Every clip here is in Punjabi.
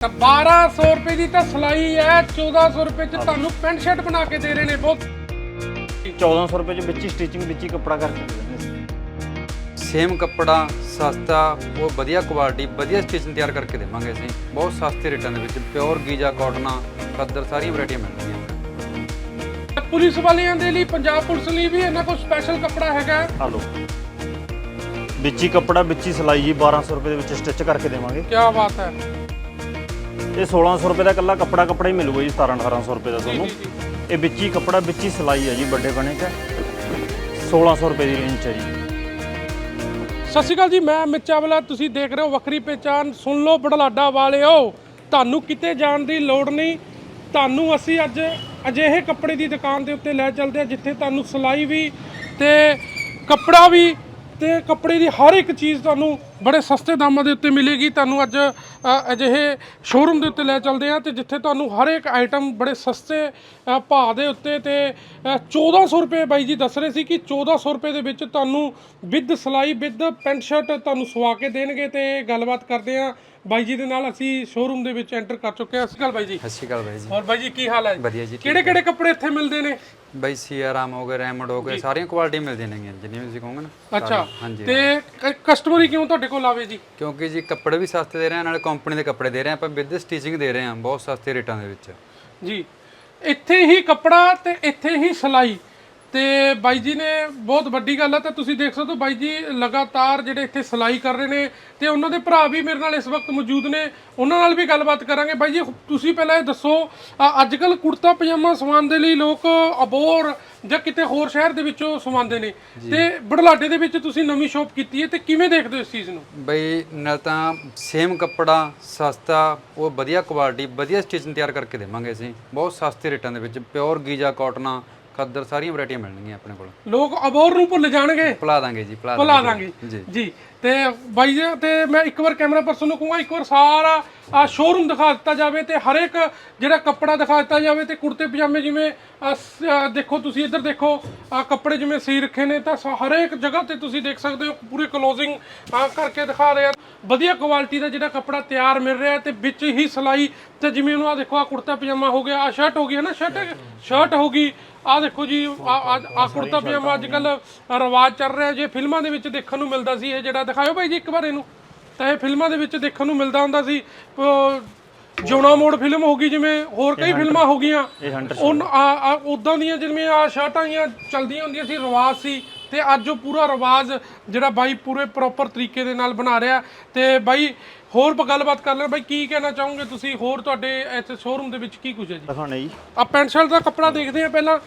ਤਾਂ 1200 ਰੁਪਏ ਦੀ ਤਾਂ ਸਲਾਈ ਹੈ 1400 ਰੁਪਏ ਚ ਤੁਹਾਨੂੰ ਪੈਂਟ ਸ਼ਰਟ ਬਣਾ ਕੇ ਦੇ ਰਹੇ ਨੇ ਬਹੁਤ। 1400 ਰੁਪਏ ਚ ਵਿੱਚ ਹੀ ਸਟਿਚਿੰਗ ਵਿੱਚ ਹੀ ਕੱਪੜਾ ਕਰਕੇ ਦੇ ਦਿੰਦੇ ਅਸੀਂ। ਸੇਮ ਕੱਪੜਾ ਸਸਤਾ ਉਹ ਵਧੀਆ ਕੁਆਲਿਟੀ ਵਧੀਆ ਸਟਿਚਿੰਗ ਤਿਆਰ ਕਰਕੇ ਦੇਵਾਂਗੇ ਅਸੀਂ। ਬਹੁਤ ਸਸਤੇ ਰੇਟਾਂ ਦੇ ਵਿੱਚ ਪਿਓਰ ਗੀਜਾ ਕਾਟਨਾ ਖੱਦਰ ਸਾਰੀਆਂ ਵੈਰਾਈਟੀਆਂ ਮਿਲਣਗੀਆਂ ਤਾਂ ਪੁਲਿਸ ਵਾਲਿਆਂ ਦੇ ਲਈ ਪੰਜਾਬ ਪੁਲਿਸ ਲਈ ਵੀ ਇਹਨਾਂ ਕੋਲ ਸਪੈਸ਼ਲ ਕੱਪੜਾ ਹੈਗਾ। ਆ ਲਓ ਵਿੱਚ ਹੀ ਕੱਪੜਾ ਵਿੱਚ ਹੀ ਸਿਲਾਈ ਜੀ 1200 ਰੁਪਏ ਦੇ ਵਿੱਚ ਸਟਿਚ ਕਰਕੇ ਦੇਵਾਂਗੇ। ਕੀ ਬਾਤ ਹੈ। ਇਹ 1600 ਰੁਪਏ ਦਾ ਇਕੱਲਾ ਕੱਪੜਾ ਕੱਪੜਾ ਹੀ ਮਿਲੂਗਾ ਜੀ 17 1800 ਰੁਪਏ ਦਾ ਤੁਹਾਨੂੰ। ਇਹ ਵਿੱਚ ਹੀ ਕੱਪੜਾ ਵਿੱਚ ਹੀ ਸਿਲਾਈ ਹੈ ਜੀ ਵੱਡੇ ਬਣੇ ਚ 1600 ਰੁਪਏ ਦੀ ਰੇਂਜ ਹੈ ਜੀ। ਸਤਿ ਸ਼੍ਰੀ ਅਕਾਲ ਜੀ ਮੈਂ ਅਮਿਤ ਚਾਵਲਾ ਤੁਸੀਂ ਦੇਖ ਰਹੇ ਹੋ ਵੱਖਰੀ ਪਹਿਚਾਨ ਸੁਣ ਲਓ ਬੜਲਾਡਾ ਵਾਲਿਓ ਤੁਹਾਨੂੰ ਕਿਤੇ ਜਾਣ ਦੀ ਲੋੜ ਨਹੀਂ। ਤੁਹਾਨੂੰ ਅਸੀਂ ਅੱਜ ਅਜਿਹੇ ਕੱਪੜੇ ਦੀ ਦੁਕਾਨ ਦੇ ਉੱਤੇ ਲੈ ਚੱਲਦੇ ਹਾਂ ਜਿੱਥੇ ਤੁਹਾਨੂੰ ਸਿਲਾਈ ਵੀ ਤੇ ਕੱਪੜਾ ਵੀ ਤੇ ਕੱਪੜੇ ਦੀ ਹਰ ਇੱਕ ਚੀਜ਼ ਤੁਹਾਨੂੰ ਬੜੇ ਸਸਤੇ ਦਾਮਾਂ ਦੇ ਉੱਤੇ ਮਿਲੇਗੀ। ਤੁਹਾਨੂੰ ਅੱਜ ਅ, ਅਜਿਹੇ ਸ਼ੋਰੂਮ ਦੇ ਉੱਤੇ ਲੈ ਚੱਲਦੇ ਹਾਂ ਤੇ ਜਿੱਥੇ ਤੁਹਾਨੂੰ ਹਰ ਇੱਕ ਆਈਟਮ ਬੜੇ ਸਸਤੇ ਅ, ਭਾਅ ਦੇ ਉੱਤੇ ਤੇ ਅ, 1400 ਰੁਪਏ ਬਾਈ ਜੀ ਦੱਸ ਰਹੇ ਸੀ ਕਿ 1400 ਰੁਪਏ ਦੇ ਵਿੱਚ ਤੁਹਾਨੂੰ ਵਿਦ ਸਲਾਈ ਵਿਦ ਪੈਂਟ ਸ਼ਰਟ ਤੁਹਾਨੂੰ ਸਵਾ ਕੇ ਦੇਣਗੇ ਤੇ ਗੱਲਬਾਤ ਕਰਦੇ ਹਾਂ। ਬਾਈ ਜੀ ਦੇ ਨਾਲ ਅਸੀਂ ਸ਼ੋਰੂਮ ਦੇ ਵਿੱਚ ਐਂਟਰ ਕਰ ਚੁੱਕੇ ਹਾਂ। ਸਤਿ ਸ਼੍ਰੀ ਅਕਾਲ ਬਾਈ ਜੀ। ਸਤਿ ਸ਼੍ਰੀ ਅਕਾਲ ਬਾਈ ਜੀ। ਹੋਰ ਬਾਈ ਜੀ ਕੀ ਹਾਲ ਹੈ? ਵਧੀਆ ਜੀ ਕਿਹੜੇ ਕਿਹੜੇ ਕੱਪੜੇ ਇੱਥੇ ਮਿਲਦੇ ਨੇ? ਬਾਈ ਸੀਆਰਾਮ ਹੋ ਗਏ ਰੈਮਡ ਹੋ ਗਏ ਸਾਰੀਆਂ ਕੁਆਲਿਟੀ ਮਿਲਦੀਆਂ ਨੇਗੀਆਂ ਜਿੰਨੀਆਂ ਵੀ ਤੁਸੀਂ ਕਹੋਗੇ ਨਾ। ਅੱਛਾ ਹਾਂਜੀ ਤੇ ਕਸਟਮਰ ਹੀ ਕਿਉਂ ਤੁਹਾਡੇ ਕੋਲ ਆਵੇ ਜੀ? ਕਿਉਂਕਿ ਜੀ ਕੱਪੜੇ ਵੀ ਸਸਤੇ ਦੇ ਰਹੇ ਹਾਂ ਨਾਲੇ ਕੰਪਨੀ ਦੇ ਕੱਪੜੇ ਦੇ ਰਹੇ ਹਾਂ ਆਪਾਂ ਵਿਦ ਸਟਿਚਿੰਗ ਦੇ ਰਹੇ ਹਾਂ ਬਹੁਤ ਸਸਤੇ ਰੇਟਾਂ ਦੇ ਵਿੱਚ। ਜੀ ਇੱਥੇ ਹੀ ਕੱਪੜਾ ਤੇ ਇੱਥੇ ਹੀ ਸਿਲਾਈ ਤੇ ਬਾਈ ਜੀ ਨੇ ਬਹੁਤ ਵੱਡੀ ਗੱਲ ਹੈ ਤਾਂ ਤੁਸੀਂ ਦੇਖ ਸਕਦੇ ਹੋ ਬਾਈ ਜੀ ਲਗਾਤਾਰ ਜਿਹੜੇ ਇੱਥੇ ਸਿਲਾਈ ਕਰ ਰਹੇ ਨੇ ਤੇ ਉਹਨਾਂ ਦੇ ਭਰਾ ਵੀ ਮੇਰੇ ਨਾਲ ਇਸ ਵਕਤ ਮੌਜੂਦ ਨੇ। ਉਹਨਾਂ ਨਾਲ ਵੀ ਗੱਲਬਾਤ ਕਰਾਂਗੇ। ਬਾਈ ਜੀ ਤੁਸੀਂ ਪਹਿਲਾਂ ਇਹ ਦੱਸੋ ਅੱਜ ਕੱਲ ਕੁੜਤਾ ਪਜਾਮਾ ਸਵਾਉਣ ਦੇ ਲਈ ਲੋਕ ਅਬੋਰ ਜਾਂ ਕਿਤੇ ਹੋਰ ਸ਼ਹਿਰ ਦੇ ਵਿੱਚੋਂ ਸਵਾਉਂਦੇ ਨੇ। ਤੇ ਬੜਲਾਡੇ ਦੇ ਵਿੱਚ ਤੁਸੀਂ ਨਵੀਂ ਸ਼ਾਪ ਕੀਤੀ ਹੈ ਤੇ ਕਿਵੇਂ ਦੇਖਦੇ ਹੋ ਇਸ ਚੀਜ਼ ਨੂੰ? ਬਈ ਨਾਲ ਤਾਂ ਸੇਮ ਕੱਪੜਾ ਸਸਤਾ ਉਹ ਵਧੀਆ ਕੁਆਲਿਟੀ ਵਧੀਆ ਸਟਿਚਿੰਗ ਤਿਆਰ ਕਰਕੇ ਦੇਵਾਂਗੇ ਅਸੀਂ। ਬਹੁਤ ਸਸਤੇ ਰੇਟਾਂ ਦੇ ਵਿੱਚ ਪਿਓਰ ਗੀਜਾ ਕਾਟਨਾ ਖੱਦਰ ਸਾਰੀਆਂ ਵੈਰਾਈਟੀਆਂ ਮਿਲਣਗੀਆਂ ਆਪਣੇ ਕੋਲ। ਲੋਕ ਅਬੋਰ ਨੂੰ ਭੁੱਲ ਜਾਣਗੇ। ਭੁਲਾ ਦਾਂਗੇ ਜੀ ਭੁਲਾ ਭੁਲਾ ਦਾਂਗੇ ਜੀ। ਜੀ। ਤੇ ਬਾਈ ਜੀ ਤੇ ਮੈਂ ਇੱਕ ਵਾਰ ਕੈਮਰਾ ਪਰਸਨ ਨੂੰ ਕਹੂੰਗਾ ਇੱਕ ਵਾਰ ਸਾਰਾ ਆ ਸ਼ੋਰੂਮ ਦਿਖਾ ਦਿੱਤਾ ਜਾਵੇ ਤੇ ਹਰ ਇੱਕ ਜਿਹੜਾ ਕੱਪੜਾ ਦਿਖਾ ਦਿੱਤਾ ਜਾਵੇ ਤੇ ਕੁੜਤੇ ਪਜਾਮੇ ਜਿਵੇਂ ਦੇਖੋ ਤੁਸੀਂ ਇੱਧਰ ਦੇਖੋ ਆ ਕੱਪੜੇ ਜਿਵੇਂ ਸੀ ਰੱਖੇ ਨੇ ਤਾਂ ਸ- ਹਰ ਇੱਕ ਜਗ੍ਹਾ ਤੇ ਤੁਸੀਂ ਦੇਖ ਸਕਦੇ ਹੋ ਪੂਰੀ ਕਲੋਜ਼ਿੰਗ ਕਰਕੇ ਦਿਖਾ ਰਹੇ ਆ। ਵਧੀਆ ਕੁਆਲਿਟੀ ਦਾ ਜਿਹੜਾ ਕੱਪੜਾ ਤਿਆਰ ਮਿਲ ਰਿਹਾ ਤੇ ਵਿੱਚ ਹੀ ਸਿਲਾਈ ਤੇ ਜਿਵੇਂ ਉਹਨੂੰ ਆ ਦੇਖੋ ਆ ਕੁੜਤਾ ਪਜਾਮਾ ਹੋ ਗਿਆ ਆ ਸ਼ਰਟ ਹੋ ਗਈ ਹੈ ਨਾ ਸ਼ਰਟ ਸ਼ਰਟ ਹੋ ਗਈ। ਆ ਦੇਖੋ ਜੀ ਆ ਆ ਕੁੜਤਾ ਪਜਾਮਾ ਅੱਜ ਕੱਲ ਰਿਵਾਜ ਚੱਲ ਰਿਹਾ ਜੇ ਫਿਲਮਾਂ ਦੇ ਵਿੱਚ ਦੇਖਣ ਨੂੰ ਮਿਲਦਾ ਸੀ ਇਹ ਜਿਹੜਾ ਦਿਖਾਇਓ ਭਾਈ ਜੀ ਇੱਕ ਵਾਰ ਇਹਨੂੰ। ਤਾਂ ਇਹ ਫਿਲਮਾਂ ਦੇ ਵਿੱਚ ਦੇਖਣ ਨੂੰ ਮਿਲਦਾ ਹੁੰਦਾ ਸੀ। ਜਿਉਣਾ ਮੋੜ ਫਿਲਮ ਹੋ ਗਈ ਜਿਵੇਂ ਹੋਰ ਕਈ ਫਿਲਮਾਂ ਹੋ ਗਈਆਂ। ਉਹ ਉਦਾਂ ਦੀਆਂ ਜਿਵੇਂ ਆ ਸ਼ਰਟਾਂ ਜੀਆਂ ਚਲਦੀਆਂ ਹੁੰਦੀਆਂ ਸੀ ਰਿਵਾਜ ਸੀ। ਤੇ ਅੱਜ ਉਹ ਪੂਰਾ ਰਿਵਾਜ ਜਿਹੜਾ ਬਾਈ ਪੂਰੇ ਪ੍ਰੋਪਰ ਤਰੀਕੇ ਦੇ ਨਾਲ ਬਣਾ ਰਿਹਾ ਤੇ ਬਾਈ ਹੋਰ ਗੱਲਬਾਤ ਕਰ ਲੈ ਬਾਈ ਕੀ ਕਹਿਣਾ ਚਾਹੋਗੇ ਤੁਸੀਂ? ਹੋਰ ਤੁਹਾਡੇ ਇੱਥੇ ਸ਼ੋਰੂਮ ਦੇ ਵਿੱਚ ਕੀ ਕੁਝ ਹੈ ਜੀ? ਦਿਖਾਣੇ ਜੀ ਆ ਪੈਂਟ ਸ਼ਰਟ ਦਾ ਕੱਪੜਾ ਦੇਖਦੇ ਆ ਪਹਿਲਾਂ।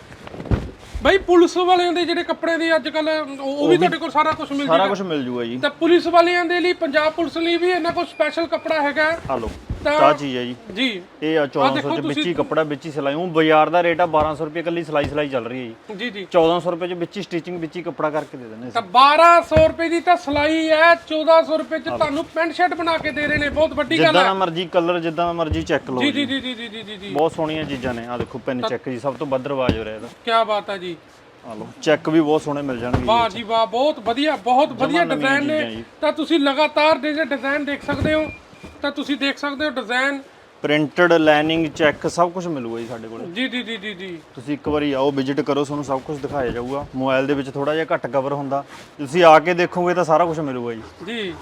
ਬਾਈ ਪੁਲਿਸ ਵਾਲਿਆਂ ਦੇ ਜਿਹੜੇ ਕੱਪੜੇ ਦੀ ਅੱਜ ਕੱਲ ਉਹ ਵੀ ਤੁਹਾਡੇ ਕੋਲ ਸਾਰਾ ਕੁਝ ਮਿਲ ਸਾਰਾ ਜਾਏਗਾ ਕੁਝ ਮਿਲ ਜੂਗਾ ਜੀ। ਤਾਂ ਪੁਲਿਸ ਵਾਲਿਆਂ ਦੇ ਲਈ ਪੰਜਾਬ ਪੁਲਿਸ ਲਈ ਵੀ ਇਹਨਾਂ ਕੋਲ ਸਪੈਸ਼ਲ ਕੱਪੜਾ ਹੈਗਾ। ਆ ਲਓ। ਤਾਂ ਚੀਜ਼ ਹੈ ਜੀ। ਜੀ। ਇਹ ਆ 1400 ਚ ਵਿੱਚ ਹੀ ਕੱਪੜਾ ਵਿੱਚ ਹੀ ਸਿਲਾਈ ਉਹ ਬਾਜ਼ਾਰ ਦਾ ਰੇਟ ਆ 1200 ਰੁਪਏ ਇਕੱਲੀ ਸਿਲਾਈ ਸਿਲਾਈ ਚੱਲ ਰਹੀ ਹੈ ਜੀ। ਜੀ 1400 ਰੁਪਏ ਚ ਵਿੱਚ ਹੀ ਸਟਿਚਿੰਗ ਵਿੱਚ ਹੀ ਕੱਪੜਾ ਕਰਕੇ ਦੇ ਦਿੰਦੇ ਤਾਂ 1200 ਰੁਪਏ ਦੀ ਤਾਂ ਸਿਲਾਈ ਹੈ। 1400 ਰੁਪਏ ਚ ਤੁਹਾਨੂੰ ਪੈਂਟ ਸ਼ਰਟ ਬਣਾ ਕੇ ਦੇ ਰਹੇ ਨੇ। ਬਹੁਤ ਵੱਡੀ ਗੱਲ ਹੈ। ਜਿੱਦਾਂ ਮਰਜ਼ੀ ਕਲਰ ਜਿੱਦਾਂ ਮਰਜ਼ੀ ਚੈੱਕ ਲਓ ਜੀ ਜੀ। ਜੀ ਜੀ ਜੀ ਜੀ ਬਹੁਤ ਸੋਹਣੀਆਂ ਚੀਜ਼ਾਂ ਨੇ। ਆ ਦੇਖੋ ਪੈਨ ਚੈੱਕ ਜੀ ਸਭ ਤੋਂ ਵੱਧ ਰਵਾਜ ਹੋ ਰਿਹਾ ਇਹਦਾ। ਕੀ ਬਾਤ ਹੈ ਜੀ। ਆ ਚੈੱਕ ਵੀ ਬਹੁਤ ਸੋਹਣੇ ਮਿਲ ਜਾਣਗੇ ਵਾਹ ਜੀ ਵਾਹ ਬਹੁਤ ਵਧੀਆ ਬਹੁਤ ਵਧੀਆ ਡਿਜ਼ਾਈਨ ਨੇ। ਤਾਂ ਤੁਸੀਂ ਲਗਾਤਾਰ ਦੇ ਡਿਜ਼ਾਈਨ ਦੇਖ ਸਕਦੇ ਹੋ। ਤਾਂ ਤੁਸੀਂ ਦੇਖ ਸਕਦੇ ਹੋ ਡਿਜ਼ਾਈਨ ਪ੍ਰਿੰਟਡ ਲਾਈਨਿੰਗ ਚੈੱਕ ਸਭ ਕੁਝ ਮਿਲੂਗਾ ਜੀ ਸਾਡੇ ਕੋਲ। ਜੀ ਜੀ ਜੀ ਜੀ ਜੀ। ਤੁਸੀਂ ਇੱਕ ਵਾਰੀ ਆਓ ਵਿਜ਼ਿਟ ਕਰੋ ਤੁਹਾਨੂੰ ਸਭ ਕੁਝ ਦਿਖਾਇਆ ਜਾਊਗਾ। ਮੋਬਾਈਲ ਦੇ ਵਿੱਚ ਥੋੜਾ ਜਿਹਾ ਘੱਟ ਕਵਰ ਹੁੰਦਾ। ਤੁਸੀਂ ਆ ਕੇ ਦੇਖੋਗੇ ਤਾਂ ਸਾਰਾ ਕੁਝ ਮਿਲੂਗਾ ਜੀ। ਜੀ।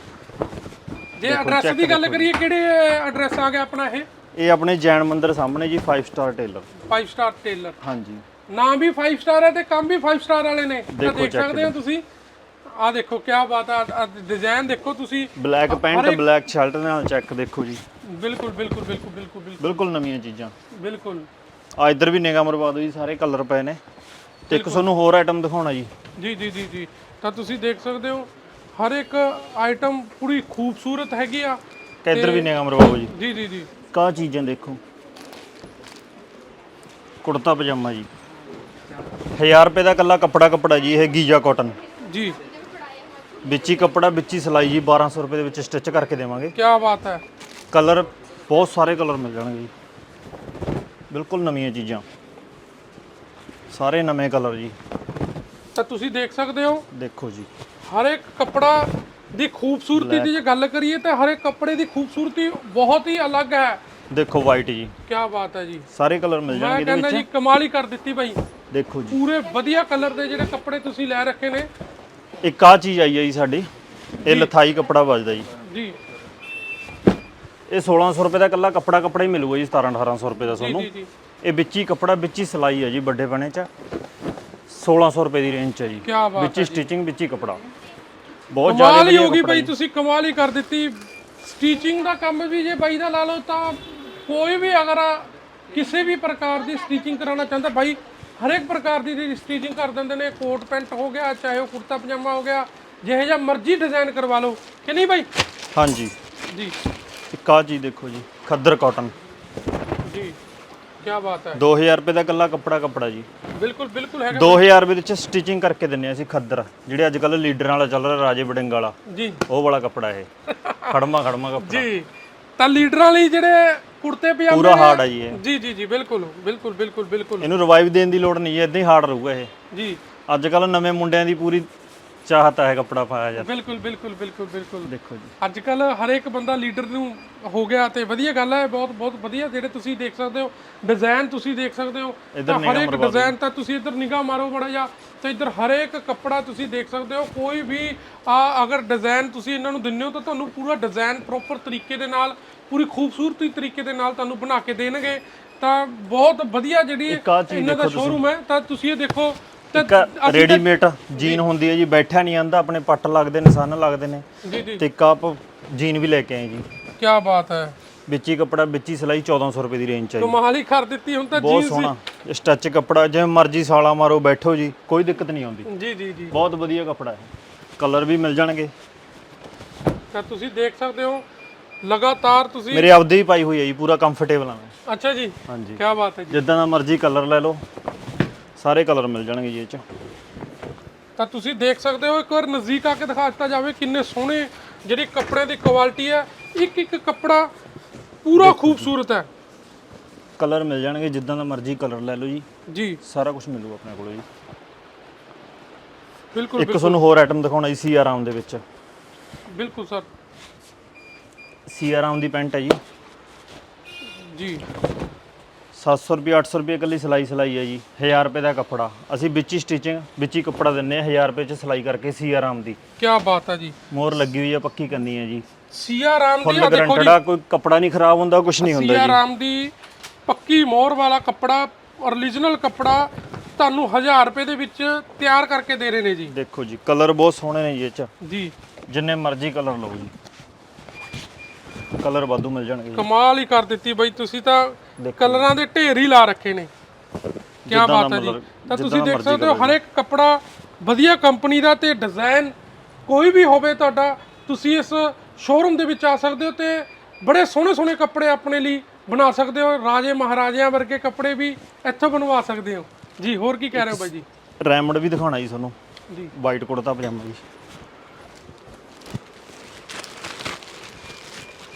ਜੇ ਐਡਰੈਸ ਦੀ ਗੱਲ ਕਰੀਏ ਕਿਹੜੇ ਐਡਰੈਸ ਆ ਗਿਆ ਆਪਣਾ ਇਹ? ਇਹ ਆਪਣੇ ਜੈਨ ਮੰਦਿਰ ਸਾਹਮਣੇ ਜੀ 5 ਸਟਾਰ ਟੇਲਰ 5 ਸਟਾਰ ਟੇਲਰ ਹਾਂਜੀ। ਨਾਮ ਵੀ 5 ਸਟਾਰ ਹੈ ਤੇ ਕੰਮ ਵੀ 5 ਸਟਾਰ ਵਾਲੇ ਨੇ। ਤਾਂ ਦੇਖੋ ਸਕਦੇ ਹੋ ਤੁਸੀਂ। ਆ ਦੇਖੋ ਕੀ ਬਾਤ ਆ ਡਿਜ਼ਾਈਨ ਦੇਖੋ ਤੁਸੀਂ। ਬਲੈਕ ਪੈਂਟ ਬਲੈਕ ਸ਼ਰਟ ਨਾਲ ਚੈੱਕ ਦੇਖੋ ਜੀ। ਬਿਲਕੁਲ ਬਿਲਕੁਲ ਬਿਲਕੁਲ ਬਿਲਕੁਲ ਬਿਲਕੁਲ। ਨਵੀਆਂ ਚੀਜ਼ਾਂ। ਬਿਲਕੁਲ। ਆ ਇੱਧਰ ਵੀ ਨਿਗਾਹ ਮਰਵਾ ਦਿਓ ਜੀ ਸਾਰੇ ਕਲਰ ਪਏ ਨੇ। ਤੇ ਇੱਕ ਤੁਹਾਨੂੰ ਹੋਰ ਆਈਟਮ ਦਿਖਾਉਣਾ ਜੀ। ਜੀ ਜੀ ਜੀ ਜੀ। ਤਾਂ ਤੁਸੀਂ ਦੇਖ ਸਕਦੇ ਹੋ ਹਰ ਇੱਕ ਆਈਟਮ ਪੂਰੀ ਖੂਬਸੂਰਤ ਹੈਗੀ ਆ। ਤੇ ਇੱਧਰ ਵੀ ਨਿਗਾਹ ਮਰਵਾਓ ਜੀ। ਜੀ ਜੀ ਜੀ। ਕਾ ਚੀਜ਼ਾਂ ਦੇਖੋ। ਕੁੜਤਾ ਪਜਾਮਾ ਜੀ। 1000 ਰੁਪਏ ਦਾ ਕੱਲਾ ਕੱਪੜਾ ਕੱਪੜਾ ਜੀ ਇਹ ਗੀਜਾ ਕਾਟਨ ਜੀ। ਵਿੱਚ ਹੀ ਕੱਪੜਾ ਵਿੱਚ ਹੀ ਸਿਲਾਈ ਜੀ 1200 ਰੁਪਏ ਦੇ ਵਿੱਚ ਸਟਿਚ ਕਰਕੇ ਦੇਵਾਂਗੇ। ਕੀ ਬਾਤ ਹੈ। ਕਲਰ ਬਹੁਤ ਸਾਰੇ ਕਲਰ ਮਿਲ ਜਾਣਗੇ ਜੀ। ਬਿਲਕੁਲ ਨਵੀਆਂ ਚੀਜ਼ਾਂ। ਸਾਰੇ ਨਵੇਂ ਕਲਰ ਜੀ। ਤਾਂ ਤੁਸੀਂ ਦੇਖ ਸਕਦੇ ਹੋ। ਦੇਖੋ ਜੀ। ਹਰ ਇੱਕ ਕੱਪੜਾ ਦੀ ਖੂਬਸੂਰਤੀ ਦੀ ਜੇ ਗੱਲ ਕਰੀਏ ਤਾਂ ਹਰ ਇੱਕ ਕੱਪੜੇ ਦੀ ਖੂਬਸੂਰਤੀ ਬਹੁਤ ਹੀ ਅਲੱਗ ਹੈ। ਦੇਖੋ ਵਾਈਟ ਜੀ। ਕੀ ਬਾਤ ਹੈ ਜੀ। ਸਾਰੇ ਕਲਰ ਮਿਲ ਮੈਂ ਜਾਣਗੇ ਇਹਦੇ ਕਹਿੰਦਾ ਜੀ ਵਿੱਚ ਕਮਾਲ ਹੀ ਕਰ ਦਿੱਤੀ ਬਾਈ ਦੇਖੋ ਜੀ। ਪੂਰੇ ਵਧੀਆ ਕਲਰ ਦੇ ਜਿਹੜੇ ਕੱਪੜੇ ਤੁਸੀਂ ਲੈ ਰੱਖੇ ਨੇ ਇੱਕ ਆ ਚੀਜ਼ ਆਈ ਹੈ ਜੀ ਸਾਡੀ ਇਹ ਲਥਾਈ ਕੱਪੜਾ ਵੱਜਦਾ ਜੀ। ਜੀ। ਇਹ 1600 ਰੁਪਏ ਦਾ ਇਕੱਲਾ ਕੱਪੜਾ ਕੱਪੜਾ ਹੀ ਮਿਲੂਗਾ ਜੀ 17 1800 ਰੁਪਏ ਦਾ ਤੁਹਾਨੂੰ ਜੀ ਜੀ। ਇਹ ਵਿੱਚ ਹੀ ਕੱਪੜਾ ਵਿੱਚ ਹੀ ਸਿਲਾਈ ਹੈ ਜੀ ਵੱਡੇ ਬਣੇ ਚ। 1600 ਰੁਪਏ ਦੀ ਰੇਂਜ ਚ ਹੈ ਜੀ। ਬਾਤ ਵਿੱਚ ਹੀ ਸਟਿਚਿੰਗ ਵਿੱਚ ਹੀ ਕੱਪੜਾ। ਬਹੁਤ ਜ਼ਿਆਦਾ ਕਮਾਲ ਹੀ ਹੋ ਗਈ ਬਾਈ। ਤੁਸੀਂ ਕਮਾਲ ਹੀ ਕਰ ਦਿੱਤੀ। ਸਟੀਚਿੰਗ ਦਾ ਕੰਮ ਵੀ ਜੇ ਬਾਈ ਦਾ ਲਾ ਲਓ ਤਾਂ ਕੋਈ ਵੀ ਅਗਰ ਕਿਸੇ ਵੀ ਪ੍ਰਕਾਰ ਦੀ ਸਟੀਚਿੰਗ ਕਰਾਉਣਾ ਚਾਹੁੰਦਾ ਬਾਈ ਹਰ ਇੱਕ ਪ੍ਰਕਾਰ ਦੀ ਸਟੀਚਿੰਗ ਕਰ ਦਿੰਦੇ ਨੇ ਕੋਟ ਪੈਂਟ ਹੋ ਗਿਆ ਚਾਹੇ ਉਹ ਕੁੜਤਾ ਪਜਾਮਾ ਹੋ ਗਿਆ ਜਿਹੇ ਜਿਹਾ ਮਰਜ਼ੀ ਡਿਜ਼ਾਈਨ ਕਰਵਾ ਲਓ ਕਿ ਨਹੀਂ ਬਾਈ? ਹਾਂਜੀ। ਜੀ। ਇੱਕ ਆ ਚੀਜ਼ ਦੇਖੋ ਜੀ ਖੱਦਰ ਕਾਟਨ ਜੀ ਕੀ ਬਾਤ ਹੈ। 2000 ਰੁਪਏ ਦਾ ਇਕੱਲਾ ਕੱਪੜਾ ਕੱਪੜਾ ਜੀ। ਬਿਲਕੁਲ ਬਿਲਕੁਲ ਹੈਗਾ। 2000 ਰੁਪਏ ਦੇ ਵਿੱਚ ਸਟਿਚਿੰਗ ਕਰਕੇ ਦਿੰਨੇ ਆ ਅਸੀਂ ਖੱਦਰ ਜਿਹੜੇ ਅੱਜ ਕੱਲ ਲੀਡਰਾਂ ਵਾਲਾ ਚੱਲ ਰਿਹਾ ਰਾਜੇ ਬਡਿੰਗ ਵਾਲਾ। ਜੀ। ਉਹ ਵਾਲਾ ਕੱਪੜਾ ਇਹ। ਖੜਮਾ ਖੜਮਾ ਕੱਪੜਾ। ਜੀ। ਤਾਂ ਲੀਡਰਾਂ ਲਈ ਜਿਹੜੇ ਕੁੜਤੇ ਪਜਾਮੇ ਪੂਰਾ hard ਆ ਜੀ ਇਹ। ਜੀ ਜੀ ਜੀ ਬਿਲਕੁਲ ਬਿਲਕੁਲ ਬਿਲਕੁਲ ਬਿਲਕੁਲ। ਇਹਨੂੰ ਰਿਵਾਈਵ ਦੇਣ ਦੀ ਲੋੜ ਨਹੀਂ ਹੈ ਇਦਾਂ ਹੀ ਹਾਰਡ ਰਹੂਗਾ ਇਹ। ਜੀ। ਅੱਜ ਕੱਲ ਨਵੇਂ ਮੁੰਡਿਆਂ ਦੀ ਪੂਰੀ ਚਾਹਤ ਹੈ ਕੱਪੜਾ ਪਾਇਆ ਜਾਂਦਾ ਬਿਲਕੁਲ ਬਿਲਕੁਲ ਬਿਲਕੁਲ ਬਿਲਕੁਲ। ਦੇਖੋ ਜੀ। ਅੱਜ ਕੱਲ ਹਰ ਇੱਕ ਬੰਦਾ ਲੀਡਰ ਨੂੰ ਹੋ ਗਿਆ ਤੇ ਵਧੀਆ ਗੱਲ ਹੈ ਬਹੁਤ ਬਹੁਤ ਵਧੀਆ। ਜਿਹੜੇ ਤੁਸੀਂ ਦੇਖ ਸਕਦੇ ਹੋ ਡਿਜ਼ਾਈਨ ਤੁਸੀਂ ਦੇਖ ਸਕਦੇ ਹੋ ਤਾਂ ਹਰ ਨਿਗਾਹ ਇੱਕ ਮਰਵਾ ਡਿਜ਼ਾਈਨ ਤਾਂ ਤੁਸੀਂ ਇੱਧਰ ਨਿਗਾਹ ਮਾਰੋ ਬੜਾ ਜਿਹਾ ਤੇ ਇੱਧਰ ਹਰ ਇੱਕ ਕੱਪੜਾ ਤੁਸੀਂ ਦੇਖ ਸਕਦੇ ਹੋ ਕੋਈ ਵੀ ਆ ਅਗਰ ਡਿਜ਼ਾਈਨ ਤੁਸੀਂ ਇਹਨਾਂ ਨੂੰ ਦਿੰਦੇ ਹੋ ਤਾਂ ਤੁਹਾਨੂੰ ਪੂਰਾ ਡਿਜ਼ਾਈਨ ਪ੍ਰੋਪਰ ਤਰੀਕੇ ਦੇ ਨਾਲ ਪੂਰੀ ਖੂਬਸੂਰਤੀ ਤਰੀਕੇ ਦੇ ਨਾਲ ਤੁਹਾਨੂੰ ਬਣਾ ਕੇ ਦੇਣਗੇ। ਤਾਂ ਬਹੁਤ ਵਧੀਆ ਜਿਹੜੀ ਇੱਕ ਆਹ ਚੀਜ਼ ਇਹਨਾਂ ਦਾ ਦੇਖੋ ਤੁਸੀਂ। ਸ਼ੋਰੂਮ ਹੈ ਤਾਂ ਤੁਸੀਂ ਇਹ ਦੇਖੋ ਤਾਂ ਇੱਕ ਰੈਡੀਮੇਡ ਜੀਨ ਹੁੰਦੀ ਹੈ ਜੀ ਬੈਠਾ ਨਹੀਂ ਆਂਦਾ ਆਪਣੇ ਪੱਟ ਲੱਗਦੇ ਨੇ ਸੰਨ ਲੱਗਦੇ ਨੇ। ਜੀ ਜੀ। ਤੇ ਇੱਕ ਆਪ ਜੀਨ ਵੀ ਲੈ ਕੇ ਆਏ ਜੀ। ਕੀ ਬਾਤ ਹੈ। ਵਿੱਚ ਹੀ ਕੱਪੜਾ ਵਿੱਚ ਹੀ ਸਿਲਾਈ 1400 ਰੁਪਏ ਦੀ ਰੇਂਜ ਚ ਹੈ ਜੀ। ਕਮਾਲ ਕਰ ਦਿੱਤੀ ਹੁਣ ਤਾਂ ਬਹੁਤ ਜੀਨਸ ਸੋਹਣਾ। ਸਟੱਚ ਕੱਪੜਾ ਜਿਵੇਂ ਮਰਜ਼ੀ ਸਾਲਾ ਮਾਰੋ ਬੈਠੋ ਜੀ ਕੋਈ ਦਿੱਕਤ ਨਹੀਂ ਆਉਂਦੀ। ਜੀ ਜੀ ਜੀ। ਬਹੁਤ ਵਧੀਆ ਕੱਪੜਾ ਹੈ। ਕਲਰ ਵੀ ਮਿਲ ਜਾਣਗੇ। ਤਾਂ ਤੁਸੀਂ ਦੇਖ ਸਕਦੇ ਹੋ ਲਗਾਤਾਰ ਤੁਸੀਂ ਮੇਰੇ ਆਪਦੇ ਹੀ ਪਾਈ ਹੋਈ ਹੈ ਜੀ ਪੂਰਾ ਕੰਫਰਟੇਬਲ ਆ ਮੈਂ। ਅੱਛਾ ਜੀ। ਹਾਂਜੀ। ਕੀ ਬਾਤ ਹੈ ਜੀ। ਜਿੱਦਾਂ ਦਾ ਮਰਜ਼ੀ ਕਲਰ ਲੈ ਲਓ। ਸਾਰੇ ਕਲਰ ਮਿਲ ਜਾਣਗੇ ਜੀ ਇਹ ਚ। ਤਾਂ ਤੁਸੀਂ ਦੇਖ ਸਕਦੇ ਹੋ ਇੱਕ ਵਾਰ ਨਜ਼ਦੀਕ ਆ ਕੇ ਦਿਖਾ ਦਿੱਤਾ ਜਾਵੇ ਕਿੰਨੇ ਸੋਹਣੇ ਜਿਹੜੀ ਕੱਪੜੇ ਦੀ ਕੁਆਲਿਟੀ ਹੈ। ਇੱਕ ਇੱਕ ਕੱਪੜਾ ਪੂਰਾ ਖੂਬਸੂਰਤ ਹੈ। ਕਲਰ ਮਿਲ ਜਾਣਗੇ ਜਿੱਦਾਂ ਦਾ ਮਰਜ਼ੀ ਕਲਰ ਲੈ ਲਓ ਜੀ। ਜੀ। ਸਾਰਾ ਕੁਝ ਮਿਲੂਗਾ ਆਪਣੇ ਕੋਲ ਜੀ। ਬਿਲਕੁਲ ਇੱਕ ਤੁਹਾਨੂੰ ਹੋਰ ਆਈਟਮ ਦਿਖਾਉਣਾ ਜੀ ਸੀ ਆਰਾਮ ਦੇ ਵਿੱਚ। ਬਿਲਕੁਲ ਸਰ। ਸੀ ਆਰਾਮ ਦੀ ਪੈਂਟ ਹੈ ਜੀ। ਜੀ। 700 ਰੁਪਏ 800 ਰੁਪਏ ਇਕੱਲੀ ਸਿਲਾਈ ਸਿਲਾਈ ਹੈ ਜੀ। 1000 ਰੁਪਏ ਦਾ ਕੱਪੜਾ। ਅਸੀਂ ਵਿੱਚ ਹੀ ਸਟਿਚਿੰਗ ਵਿੱਚ ਹੀ ਕੱਪੜਾ ਦਿੰਨੇ ਆ 1000 ਰੁਪਏ ਚ ਸਿਲਾਈ ਕਰਕੇ ਸੀ ਆਰਾਮ ਦੀ। ਕੀ ਬਾਤ ਹੈ ਜੀ। ਮੋਹਰ ਲੱਗੀ ਹੋਈ ਆ ਪੱਕੀ ਕਰਨੀ ਹੈ ਜੀ। ਸੀਆ ਰਾਮ ਦੀ ਫੁੱਲ ਆ ਦੇਖੋ ਗਰੰਟਡ ਜੀ। ਆ ਕੋਈ ਕੱਪੜਾ ਨਹੀਂ ਖਰਾਬ ਹੁੰਦਾ ਕੁਝ ਨਹੀਂ ਹੁੰਦਾ ਜੀ। ਰਾਮ ਦੀ ਪੱਕੀ ਮੋਹਰ ਵਾਲਾ ਕੱਪੜਾ ਓਰੀਜਨਲ ਕੱਪੜਾ ਤੁਹਾਨੂੰ 1000 ਰੁਪਏ ਦੇ ਵਿੱਚ ਤਿਆਰ ਕਰਕੇ ਦੇ ਰਹੇ ਨੇ ਜੀ। ਦੇਖੋ ਜੀ ਕਲਰ ਬਹੁਤ ਸੋਹਣੇ ਨੇ ਜੀ ਇਹ ਚ। ਜੀ। ਜਿੰਨੇ ਮਰਜ਼ੀ ਕਲਰ ਲਓ ਜੀ। ਕਲਰ ਵਾਧੂ ਮਿਲ ਜਾਣਗੇ ਜੀ। ਕਮਾਲ ਹੀ ਕਰ ਦਿੱਤੀ ਬਈ ਤੁਸੀਂ ਤਾਂ ਦੇਖੋ। ਕਲਰਾਂ ਦੇ ਢੇਰ ਹੀ ਲਾ ਰੱਖੇ ਨੇ। ਕੀ ਜਿੱਦਾਂ ਦਾ ਬਾਤ ਹੈ ਜੀ। ਮਤਲਬ- ਤਾਂ ਜਿੱਦਾਂ ਤੁਸੀਂ ਦਾ ਦੇਖ ਮਰਜ਼ੀ ਸਕਦੇ ਹੋ ਹਰ ਇੱਕ ਕੱਪੜਾ ਵਧੀਆ ਕੰਪਨੀ ਦਾ ਤੇ ਡਿਜ਼ਾਈਨ ਕੋਈ ਵੀ ਹੋਵੇ ਤੁਹਾਡਾ ਤੁਸੀਂ ਇਸ ਸ਼ੋਰੂਮ ਦੇ ਵਿੱਚ ਆ ਸਕਦੇ ਹੋ ਤੇ ਬੜੇ ਸੋਹਣੇ ਸੋਹਣੇ ਕੱਪੜੇ ਆਪਣੇ ਲਈ ਬਣਾ ਸਕਦੇ ਹੋ। ਰਾਜੇ ਮਹਾਰਾਜਿਆਂ ਵਰਗੇ ਕੱਪੜੇ ਵੀ ਇੱਥੋਂ ਬਣਵਾ ਸਕਦੇ ਹੋ। ਜੀ ਹੋਰ ਕੀ ਕਹਿ ਰਹੇ ਹੋ ਬਾਈ ਜੀ? ਰੈਮੰਡ ਵੀ ਦਿਖਾਉਣਾ ਜੀ ਤੁਹਾਨੂੰ। ਜੀ। ਵਾਈਟ ਕੁੜਤਾ ਪਜਾਮਾ ਜੀ।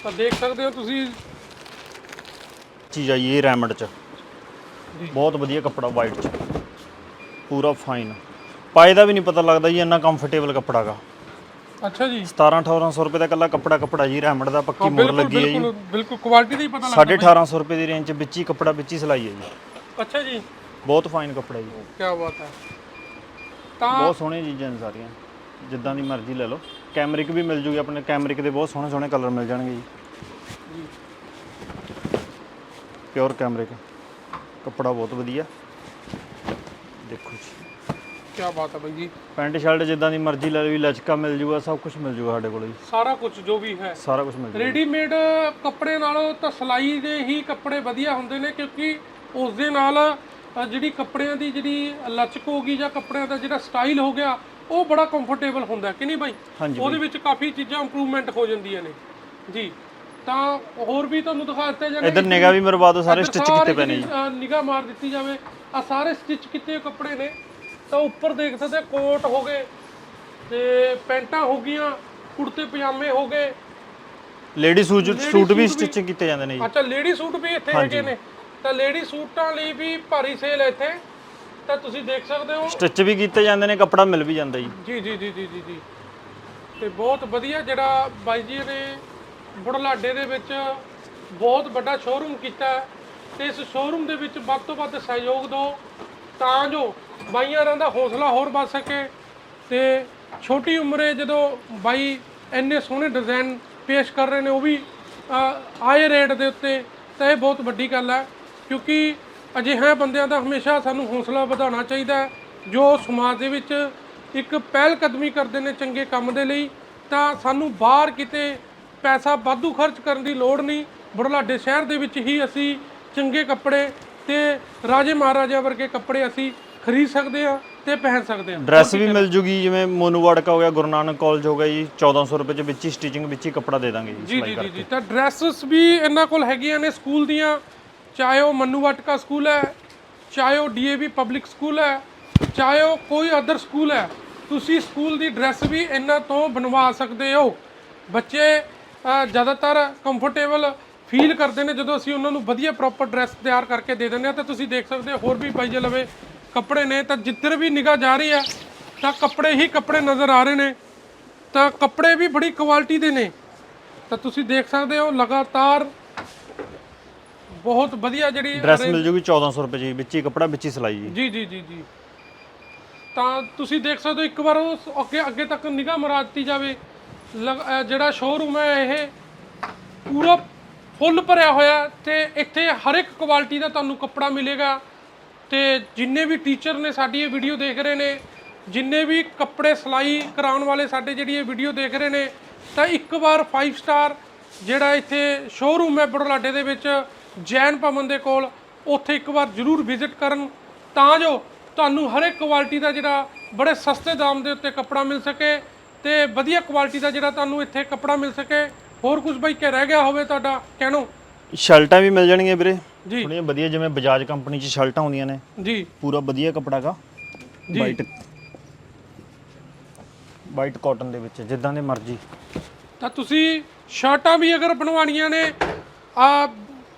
ਤਾਂ ਦੇਖ ਸਕਦੇ ਹੋ ਤੁਸੀਂ। ਚੀਜ਼ ਆਈ ਇਹ ਰੈਮੰਡ ਚ। ਜੀ। ਬਹੁਤ ਵਧੀਆ ਕੱਪੜਾ ਵਾਈਟ ਚ। ਪੂਰਾ ਫਾਈਨ ਪਾਏ ਦਾ ਵੀ ਨਹੀਂ ਪਤਾ ਲੱਗਦਾ ਜੀ ਇੰਨਾ ਕੰਫਰਟੇਬਲ ਕੱਪੜਾ ਗਾ। ਅੱਛਾ ਜੀ। 17 1800 ਰੁਪਏ ਦਾ ਇਕੱਲਾ ਕੱਪੜਾ ਕੱਪੜਾ ਜੀ ਰੈਮੰਡ ਦਾ ਪੱਕੀ ਮੋਹਰ ਬਿਲਕੁਲ ਲੱਗੀ ਹੈ ਜੀ। ਬਿਲਕੁਲ ਬਿਲਕੁਲ ਕੁਆਲਿਟੀ ਦਾ ਹੀ ਪਤਾ ਲੱਗਦਾ 1850 ਰੁਪਏ ਦੀ ਰੇਂਜ ਚ ਵਿੱਚ ਹੀ ਕੱਪੜਾ ਵਿੱਚ ਹੀ ਸਿਲਾਈ ਹੈ ਜੀ। ਅੱਛਾ ਜੀ। ਬਹੁਤ ਫਾਈਨ ਕੱਪੜਾ ਜੀ। ਕੀ ਬਾਤ ਹੈ। ਤਾਂ ਬਹੁਤ ਸੋਹਣੀਆਂ ਚੀਜ਼ਾਂ ਨੇ ਸਾਰੀਆਂ। ਜਿੱਦਾਂ ਦੀ ਮਰਜ਼ੀ ਲੈ ਲਓ। ਕੈਮਰਿਕ ਵੀ ਮਿਲ ਜੂਗੀ ਆਪਣੇ ਕੈਮਰਿਕ ਦੇ ਬਹੁਤ ਸੋਹਣੇ ਸੋਹਣੇ ਕਲਰ ਮਿਲ ਜਾਣਗੇ ਜੀ। ਪਿਓਰ ਕੈਮਰਿਕ ਕੱਪੜਾ ਬਹੁਤ ਵਧੀਆ। ਦੇਖੋ ਜੀ। ਕੀ ਬਾਤ ਹੈ ਬਾਈ ਜੀ। ਪੈਂਟ ਸ਼ਰਟ ਜਿੱਦਾਂ ਦੀ ਮਰਜ਼ੀ ਲੈ ਜੀ ਲਚਕਾ ਮਿਲ ਜੂਗਾ ਸਭ ਕੁਝ ਮਿਲ ਜੂਗਾ ਸਾਡੇ ਕੋਲ ਜੀ। ਸਾਰਾ ਕੁਝ ਜੋ ਵੀ ਹੈ। ਸਾਰਾ ਕੁਝ ਮਿਲ ਜੂਗਾ। ਰੈਡੀਮੇਡ ਕੱਪੜੇ ਨਾਲੋਂ ਤਾਂ ਸਿਲਾਈ ਦੇ ਹੀ ਕੱਪੜੇ ਵਧੀਆ ਹੁੰਦੇ ਨੇ ਕਿਉਂਕਿ ਉਸ ਦੇ ਨਾਲ ਅ, ਜਿਹੜੀ ਕੱਪੜਿਆਂ ਦੀ ਜਿਹੜੀ ਲਚਕ ਹੋਗੀ ਜਾਂ ਕੱਪੜਿਆਂ ਦਾ ਜਿਹੜਾ ਸਟਾਈਲ ਹੋ ਗਿਆ ਉਹ ਬੜਾ ਕੰਫਰਟੇਬਲ ਹੁੰਦਾ ਕਿ ਨਹੀਂ ਬਾਈ? ਹਾਂਜੀ ਉਹਦੇ ਵਿੱਚ ਕਾਫੀ ਚੀਜ਼ਾਂ ਇੰਪਰੂਵਮੈਂਟ ਹੋ ਜਾਂਦੀਆਂ ਨੇ। ਜੀ ਤਾਂ ਹੋਰ ਵੀ ਤੁਹਾਨੂੰ ਦਿਖਾ ਦਿੱਤੇ ਜਾਣੇ ਇਧਰ ਨਿਗਾ ਵੀ ਮਰਵਾ ਦਿਓ ਸਾਰੇ ਸਟਿਚ ਕੀਤੇ ਪਏ ਨੇ ਜੀ। ਨਿਗਾਹ ਮਾਰ ਦਿੱਤੀ ਜਾਵੇ। ਆ ਸਾਰੇ ਸਟਿਚ ਕੀਤੇ ਕੱਪੜੇ ਨੇ। ਤਾਂ ਉੱਪਰ ਦੇਖ ਸਕਦੇ ਕੋਟ ਹੋ ਗਏ ਤੇ ਪੈਂਟਾਂ ਹੋ ਗਈਆਂ ਕੁੜਤੇ ਪਜਾਮੇ ਹੋ ਗਏ। ਲੇਡੀ ਸੂਟ ਵੀ- ਸਟਿਚ ਕੀਤੇ ਜਾਂਦੇ ਨੇ ਜੀ। ਅੱਛਾ ਲੇਡੀ ਸੂਟ ਵੀ ਇੱਥੇ ਹੈਗੇ ਨੇ। ਤਾਂ ਲੇਡੀ ਸੂਟਾਂ ਲਈ ਵੀ ਭਾਰੀ ਸੇਲ ਹੈ ਇੱਥੇ। ਤਾਂ ਤੁਸੀਂ ਦੇਖ ਸਕਦੇ ਹੋ। ਸਟਿਚ ਵੀ ਕੀਤੇ ਜਾਂਦੇ ਨੇ ਕੱਪੜਾ ਮਿਲ ਵੀ ਜਾਂਦਾ ਜੀ। ਜੀ ਜੀ ਜੀ ਜੀ ਜੀ ਜੀ। ਤੇ ਬਹੁਤ ਵਧੀਆ ਜਿਹੜਾ ਬਾਈ ਜੀ ਨੇ ਬੁਢਲਾਡੇ ਦੇ ਵਿੱਚ ਬਹੁਤ ਵੱਡਾ ਸ਼ੋਰੂਮ ਕੀਤਾ ਹੈ। ਤੇ ਇਸ ਸ਼ੋਰੂਮ ਦੇ ਵਿੱਚ ਵੱਧ ਤੋਂ ਵੱਧ ਸਹਿਯੋਗ ਦਿਓ ਤਾਂ ਜੋ ਬਾਈਆਂ ਦਾ ਹੌਸਲਾ ਹੋਰ ਵੱਧ ਸਕੇ। ਤੇ ਛੋਟੀ ਉਮਰੇ ਜਦੋਂ ਬਾਈ ਇੰਨੇ ਸੋਹਣੇ ਡਿਜ਼ਾਈਨ ਪੇਸ਼ ਕਰ ਰਹੇ ਨੇ ਉਹ ਵੀ ਹਾਈ ਰੇਟ ਦੇ ਉੱਤੇ ਤਾਂ ਇਹ ਬਹੁਤ ਵੱਡੀ ਗੱਲ ਹੈ। ਕਿਉਂਕਿ ਅਜਿਹੇ ਬੰਦਿਆਂ ਦਾ ਹਮੇਸ਼ਾ ਸਾਨੂੰ ਹੌਸਲਾ ਵਧਾਉਣਾ ਚਾਹੀਦਾ ਹੈ ਜੋ ਸਮਾਜ ਦੇ ਵਿੱਚ ਇੱਕ ਪਹਿਲ ਕਦਮੀ ਕਰਦੇ ਨੇ ਚੰਗੇ ਕੰਮ ਦੇ ਲਈ ਤਾਂ ਸਾਨੂੰ ਬਾਹਰ ਕਿਤੇ ਪੈਸਾ ਵਾਧੂ ਖਰਚ ਕਰਨ ਦੀ ਲੋੜ ਨਹੀਂ। ਬੁਢਲਾਡੇ ਸ਼ਹਿਰ ਦੇ ਵਿੱਚ ਹੀ ਅਸੀਂ ਚੰਗੇ ਕੱਪੜੇ ਤੇ ਰਾਜੇ ਮਹਾਰਾਜਾ ਵਰਗੇ ਕੱਪੜੇ ਅਸੀਂ ਖਰੀਦ ਸਕਦੇ ਹਾਂ ਤੇ ਪਹਿਨ ਸਕਦੇ ਹਾਂ। ਡਰੈਸ ਵੀ ਮਿਲ ਜੂਗੀ ਜਿਵੇਂ ਮੋਨੂ ਵਾੜਕਾ ਹੋ ਗਿਆ ਗੁਰੂ ਨਾਨਕ ਕਾਲਜ ਹੋ ਗਿਆ ਜੀ 1400 ਰੁਪਏ ਚ ਵਿੱਚ ਹੀ ਸਟਿਚਿੰਗ ਵਿੱਚ ਹੀ ਕੱਪੜਾ ਦੇ ਦਾਂਗੇ ਜੀ ਜੀ ਜੀ ਜੀ ਜੀ। ਤਾਂ ਡਰੈਸਸ ਵੀ ਇਹਨਾਂ ਕੋਲ ਹੈਗੀਆਂ ਨੇ ਸਕੂਲ ਦੀਆਂ ਚਾਹੇ ਉਹ ਮੰਨੂ ਵਾਟਕਾ ਸਕੂਲ ਹੈ, ਚਾਹੇ ਉਹ ਡੀਏਵੀ ਪਬਲਿਕ ਸਕੂਲ ਹੈ, ਚਾਹੇ ਉਹ ਕੋਈ ਅਦਰ ਸਕੂਲ ਹੈ, ਤੁਸੀਂ ਸਕੂਲ ਦੀ ਡਰੈਸ ਵੀ ਇਹਨਾਂ ਤੋਂ ਬਣਵਾ ਸਕਦੇ ਹੋ। ਬੱਚੇ ਜ਼ਿਆਦਾਤਰ ਕੰਫਰਟੇਬਲ ਫੀਲ ਕਰਦੇ ਨੇ ਜਦੋਂ ਅਸੀਂ ਉਹਨਾਂ ਨੂੰ ਵਧੀਆ ਪ੍ਰੋਪਰ ਡਰੈਸ ਤਿਆਰ ਕਰਕੇ ਦੇ ਦਿੰਦੇ ਆ ਤਾਂ ਤੁਸੀਂ ਦੇਖ ਸਕਦੇ ਹੋ ਹੋਰ ਵੀ ਪਾਈ ਜੇ ਲਵੇ ਕੱਪੜੇ ਨੇ, ਤਾਂ ਜਿੱਧਰ ਵੀ ਨਿਗਾਹ ਜਾ ਰਹੀ ਹੈ, ਤਾਂ ਕੱਪੜੇ ਹੀ ਕੱਪੜੇ ਨਜ਼ਰ ਆ ਰਹੇ ਨੇ, ਤਾਂ ਕੱਪੜੇ ਵੀ ਬੜੀ ਕੁਆਲਿਟੀ ਦੇ ਨੇ। ਤਾਂ ਤੁਸੀਂ ਦੇਖ ਸਕਦੇ ਹੋ ਲਗਾਤਾਰ ਬਹੁਤ ਵਧੀਆ ਜਿਹੜੀ ਡਰੈਸ ਮਿਲ ਜੂਗੀ 1400 ਰੁਪਏ ਜੀ ਵਿੱਚ ਹੀ ਕੱਪੜਾ ਵਿੱਚ ਹੀ ਸਿਲਾਈ ਜੀ। ਜੀ ਜੀ ਜੀ ਜੀ। ਤਾਂ ਤੁਸੀਂ ਦੇਖ ਸਕਦੇ ਹੋ ਇੱਕ ਵਾਰ ਉਸ ਅੱਗੇ ਅੱਗੇ ਤੱਕ ਨਿਗਾਹ ਮਰਾ ਦਿੱਤੀ ਜਾਵੇ ਜਿਹੜਾ ਸ਼ੋਰੂਮ ਹੈ ਇਹ ਪੂਰਾ ਫੁੱਲ ਭਰਿਆ ਹੋਇਆ ਤੇ ਇੱਥੇ ਹਰ ਇੱਕ ਕੁਆਲਿਟੀ ਦਾ ਤੁਹਾਨੂੰ ਕੱਪੜਾ ਮਿਲੇਗਾ। ਤੇ ਜਿੰਨੇ ਵੀ ਟੀਚਰ ਨੇ ਸਾਡੀ ਇਹ ਵੀਡੀਓ ਦੇਖ ਰਹੇ ਨੇ ਜਿੰਨੇ ਵੀ ਕੱਪੜੇ ਸਿਲਾਈ ਕਰਾਉਣ ਵਾਲੇ ਸਾਡੇ ਜਿਹੜੀ ਇਹ ਵੀਡੀਓ ਦੇਖ ਰਹੇ ਨੇ ਤਾਂ ਇੱਕ ਵਾਰ 5 ਸਟਾਰ ਜਿਹੜਾ ਇੱਥੇ ਸ਼ੋਰੂਮ ਹੈ ਬੜਲਾਡੇ ਦੇ ਵਿੱਚ ਜੈਨ ਭਵਨ ਦੇ ਕੋਲ ਉੱਥੇ ਇੱਕ ਵਾਰ ਜ਼ਰੂਰ ਵਿਜ਼ਿਟ ਕਰਨ ਤਾਂ ਜੋ ਤੁਹਾਨੂੰ ਹਰ ਇੱਕ ਕੁਆਲਿਟੀ ਦਾ ਜਿਹੜਾ ਬੜੇ ਸਸਤੇ ਦਾਮ ਦੇ ਉੱਤੇ ਕੱਪੜਾ ਮਿਲ ਸਕੇ ਤੇ ਵਧੀਆ ਕੁਆਲਿਟੀ ਦਾ ਜਿਹੜਾ ਤੁਹਾਨੂੰ ਇੱਥੇ ਕੱਪੜਾ ਮਿਲ ਸਕੇ। ਹੋਰ ਕੁਝ ਬਾਈ ਕਿ ਰਹਿ ਗਿਆ ਹੋਵੇ ਤੁਹਾਡਾ? ਕਹਿਣੋ। ਸ਼ਰਟਾਂ ਵੀ ਮਿਲ ਜਾਣਗੀਆਂ ਵੀਰੇ। ਜੀ। ਥੋੜੀਆਂ ਵਧੀਆ ਜਿਵੇਂ ਬਜਾਜ ਕੰਪਨੀ ਚ ਸ਼ਰਟਾਂ ਹੁੰਦੀਆਂ ਨੇ। ਜੀ। ਪੂਰਾ ਵਧੀਆ ਕੱਪੜਾ ਗਾ। ਵਾਈਟ ਵਾਈਟ ਕਾਟਨ ਦੇ ਵਿੱਚ ਜਿੱਦਾਂ ਦੇ ਮਰਜ਼ੀ। ਤਾਂ ਤੁਸੀਂ ਸ਼ਰਟਾਂ ਵੀ ਅਗਰ ਬਣਵਾਉਣੀਆਂ ਨੇ ਆ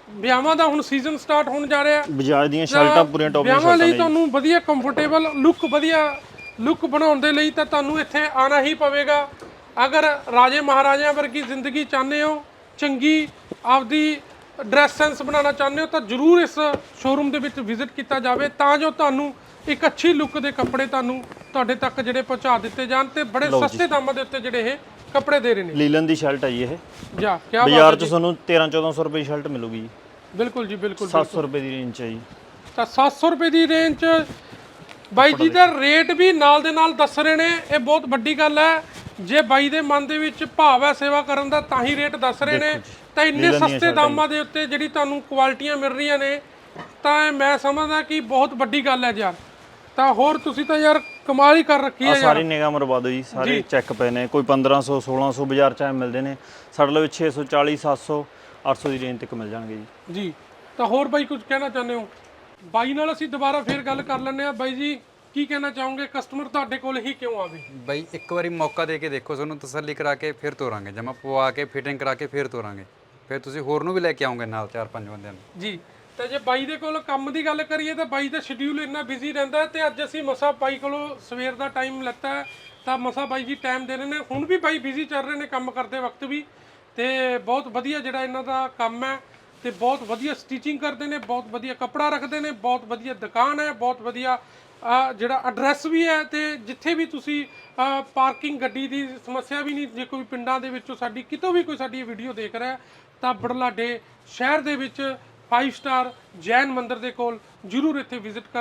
ਵਿਆਹਾਂ ਦਾ ਹੁਣ ਸੀਜ਼ਨ ਸਟਾਰਟ ਹੋਣ ਜਾ ਰਿਹਾ। ਬਜਾਜ ਦੀਆਂ ਸ਼ਰਟਾਂ ਪੂਰੀਆਂ ਟੌਪ ਦੀਆਂ ਵਿਆਹਾਂ ਲਈ ਤੁਹਾਨੂੰ ਵਧੀਆ ਕੰਫਰਟੇਬਲ ਲੁੱਕ ਵਧੀਆ ਲੁੱਕ ਬਣਾਉਣ ਦੇ ਲਈ ਤਾਂ ਤੁਹਾਨੂੰ ਇੱਥੇ ਆਣਾ ਹੀ ਪਵੇਗਾ। ਅਗਰ ਰਾਜੇ ਮਹਾਰਾਜਿਆਂ ਵਰਗੀ ਜ਼ਿੰਦਗੀ ਚਾਹੁੰਦੇ ਹੋ ਚੰਗੀ ਆਪਦੀ ਡਰੈਸ ਸੈਂਸ ਬਣਾਉਣਾ ਚਾਹੁੰਦੇ ਹੋ ਤਾਂ ਜਰੂਰ ਇਸ ਸ਼ੋਰੂਮ ਦੇ ਵਿੱਚ ਵਿਜ਼ਿਟ ਕੀਤਾ ਜਾਵੇ। ਤਾਂ ਜੋ ਤੁਹਾਨੂੰ ਇੱਕ ਅੱਛੀ ਲੁੱਕ ਦੇ ਕੱਪੜੇ ਤੁਹਾਨੂੰ ਤੁਹਾਡੇ ਤੱਕ ਜਿਹੜੇ ਪਹੁੰਚਾ ਦਿੱਤੇ ਜਾਣ ਤੇ ਬੜੇ ਸਸਤੇ ਦਾਮਾਂ ਦੇ ਉੱਤੇ ਜਿਹੜੇ ਇਹ ਕੱਪੜੇ ਦੇ ਰਹੇ ਨੇ। ਲੀਲਨ ਦੀ ਸ਼ਰਟ ਹੈ ਜੀ ਇਹ। ਜਾ ਕੀ ਬਾਤ ਬਾਜ਼ਾਰ 'ਚ ਤੁਹਾਨੂੰ 13 1400 ਰੁਪਏ ਦੀ ਸ਼ਰਟ ਮਿਲੂਗੀ ਜੀ। ਬਿਲਕੁਲ ਜੀ ਬਿਲਕੁਲ 700 ਰੁਪਏ ਦੀ ਰੇਂਜ 'ਚ ਹੈ ਜੀ। ਤਾਂ 700 ਰੁਪਏ ਦੀ ਰੇਂਜ 'ਚ ਬਾਈ ਜੀ ਦਾ ਰੇਟ ਵੀ ਨਾਲ ਦੇ ਨਾਲ ਦੱਸ ਰਹੇ ਨੇ ਇਹ ਬਹੁਤ ਵੱਡੀ ਗੱਲ ਹੈ। ਜੇ ਬਾਈ ਦੇ ਮਨ ਦੇ ਵਿੱਚ ਭਾਵ ਹੈ ਸੇਵਾ ਕਰਨ ਦਾ ਤਾਂ ਹੀ ਰੇਟ ਦੱਸ ਰਹੇ ਨੇ। ਤਾਂ ਇੰਨੇ ਸਸਤੇ ਦਾਮਾਂ ਦੇ ਉੱਤੇ ਜਿਹੜੀ ਤੁਹਾਨੂੰ ਕੁਆਲਿਟੀਆਂ ਮਿਲ ਰਹੀਆਂ ਨੇ ਤਾਂ ਮੈਂ ਸਮਝਦਾ ਕਿ ਬਹੁਤ ਵੱਡੀ ਗੱਲ ਹੈ ਯਾਰ ਤਾਂ ਹੋਰ ਤੁਸੀਂ ਤਾਂ ਯਾਰ ਕਮਾਲ ਹੀ ਕਰ ਰੱਖੀ ਆ ਹੈ ਸਾਰੀ ਨਿਗਾਹ ਮਰਵਾ ਦਿਓ ਜੀ ਸਾਰੇ ਚੈੱਕ ਪਏ ਨੇ ਕੋਈ 1500 1600 ਬਾਜ਼ਾਰ 'ਚ ਐਂ ਮਿਲਦੇ ਨੇ। ਸਾਡੇ ਲਈ 640 700 800 ਦੀ ਰੇਂਜ ਤੱਕ ਮਿਲ ਜਾਣਗੇ ਜੀ। ਜੀ। ਤਾਂ ਹੋਰ ਬਾਈ ਕੁਝ ਕਹਿਣਾ ਚਾਹੁੰਦੇ ਹੋ? ਬਾਈ ਨਾਲ ਅਸੀਂ ਦੁਬਾਰਾ ਫੇਰ ਗੱਲ ਕਰ ਲੈਂਦੇ ਆ ਬਾਈ ਜੀ ਕੀ ਕਹਿਣਾ ਚਾਹੋਗੇ? ਕਸਟਮਰ ਤੁਹਾਡੇ ਕੋਲ ਹੀ ਕਿਉਂ ਆਵੇ? ਬਾਈ ਇੱਕ ਵਾਰੀ ਮੌਕਾ ਦੇ ਕੇ ਦੇਖੋ ਤੁਹਾਨੂੰ ਤਸੱਲੀ ਕਰਾ ਕੇ ਫਿਰ ਤੋਰਾਂਗੇ। ਜਮਾ ਪਵਾ ਕੇ ਫਿਟਿੰਗ ਕਰਾ ਕੇ ਫਿਰ ਤੋਰਾਂਗੇ। ਫਿਰ ਤੁਸੀਂ ਹੋਰ ਨੂੰ ਵੀ ਲੈ ਕੇ ਆਓਗੇ ਨਾਲ ਚਾਰ ਪੰਜ ਬੰਦਿਆਂ ਨੂੰ। ਜੀ। ਤੇ ਜੇ ਬਾਈ ਦੇ ਕੋਲ ਕੰਮ ਦੀ ਗੱਲ ਕਰੀਏ ਤਾਂ ਬਾਈ ਦਾ ਸ਼ਡਿਊਲ ਇੰਨਾ ਬਿਜ਼ੀ ਰਹਿੰਦਾ ਹੈ ਤੇ ਅੱਜ ਅਸੀਂ ਮਸਾ ਬਾਈ ਕੋਲੋਂ ਸਵੇਰ ਦਾ ਟਾਈਮ ਲੈਤਾ ਹੈ, ਤਾਂ ਮਸਾ ਬਾਈ ਜੀ ਟਾਈਮ ਦੇ ਰਹੇ ਨੇ। ਹੁਣ ਵੀ ਬਾਈ ਬਿਜ਼ੀ ਚੱਲ ਰਹੇ ਨੇ ਕੰਮ ਕਰਦੇ ਵਕਤ ਵੀ ਤੇ ਬਹੁਤ ਵਧੀਆ ਜਿਹੜਾ ਇਹਨਾਂ ਦਾ ਕੰਮ ਹੈ ਤੇ ਬਹੁਤ ਵਧੀਆ ਸਟਿਚਿੰਗ ਕਰਦੇ ਨੇ, ਬਹੁਤ ਵਧੀਆ ਕੱਪੜਾ ਰੱਖਦੇ ਨੇ, ਬਹੁਤ ਵਧੀਆ ਦੁਕਾਨ ਹੈ, ਬਹੁਤ ਵਧੀਆ ਜਿਹੜਾ ਐਡਰੈਸ ਵੀ ਹੈ ਤੇ ਜਿੱਥੇ ਵੀ ਤੁਸੀਂ ਪਾਰਕਿੰਗ ਗੱਡੀ ਦੀ ਸਮੱਸਿਆ ਵੀ ਨਹੀਂ, ਜੇ ਕੋਈ ਪਿੰਡਾਂ ਦੇ ਵਿੱਚੋਂ ਸਾਡੀ, ਕਿਤੋਂ ਵੀ ਕੋਈ ਸਾਡੀ ਵੀਡੀਓ ਦੇਖ ਰਿਹਾ ਤਾਂ ਬੜਲਾਡੇ ਸ਼ਹਿਰ ਦੇ ਵਿੱਚ 5 ਸਟਾਰ ਜੈਨ ਮੰਦਿਰ ਦੇ ਕੋਲ ਜਰੂਰ ਇੱਥੇ ਵਿਜ਼ਿਟ ਕਰਨ।